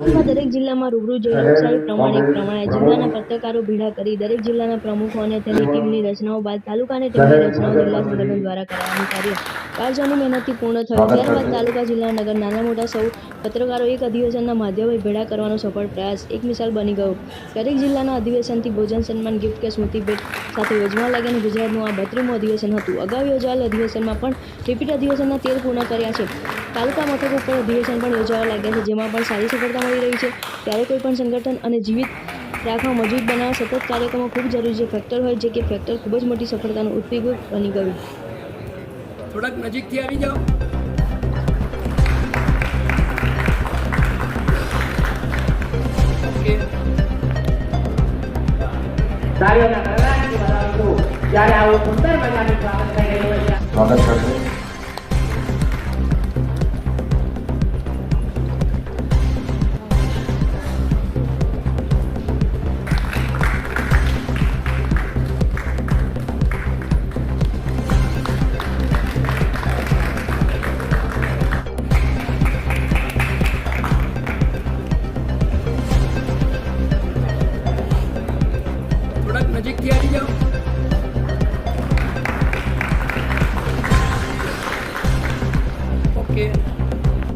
જિલ્લામાં રૂબરૂ જઈ સાહેબ પ્રમાણિક પ્રમાણે જિલ્લાના પત્રકારો ભેગા કરી દરેક જિલ્લાના પ્રમુખો અને તેની ટીમની રચનાઓ બાદ તાલુકા અને તેમની રચનાઓ જિલ્લા સંગઠન દ્વારા કરવાનું કાર્ય કાળજાની મહેનતથી પૂર્ણ થયું. ત્યારબાદ તાલુકા જિલ્લા નગર નાના મોટા સૌ પત્રકારો એક અધિવેશનના માધ્યમે ભેળા કરવાનો સફળ પ્રયાસ એક મિસાલ બની ગયો. દરેક જિલ્લાના અધિવેશનથી ભોજન સન્માન ગિફ્ટ કે સ્મૃતિ ભેટ સાથે યોજવા લાગ્યાનું ગુજરાતનું આ બત્રીમું અધિવેશન હતું. અગાઉ યોજાયેલ અધિવેશનમાં પણ રિપીટ અધિવેશનના તેર પૂર્ણ કર્યા છે. તાલુકા મથક ઉપર અધિવેશન પણ યોજાવા લાગ્યા છે જેમાં પણ સારી સફળતા મળી રહી છે. ત્યારે કોઈ પણ સંગઠન અને જીવિત રાખવા મજબૂત બનાવવા સતત કાર્યક્રમો ખૂબ જરૂરી છે. ફેક્ટર હોય જે કે ફેક્ટર ખૂબ જ મોટી સફળતાનું ઉદ્દીપક બની ગયું. થોડાક નજીકથી આવી જાઓ. સ્વાગત તાળીઓના થોડાક નજીકથી આવી જાઓ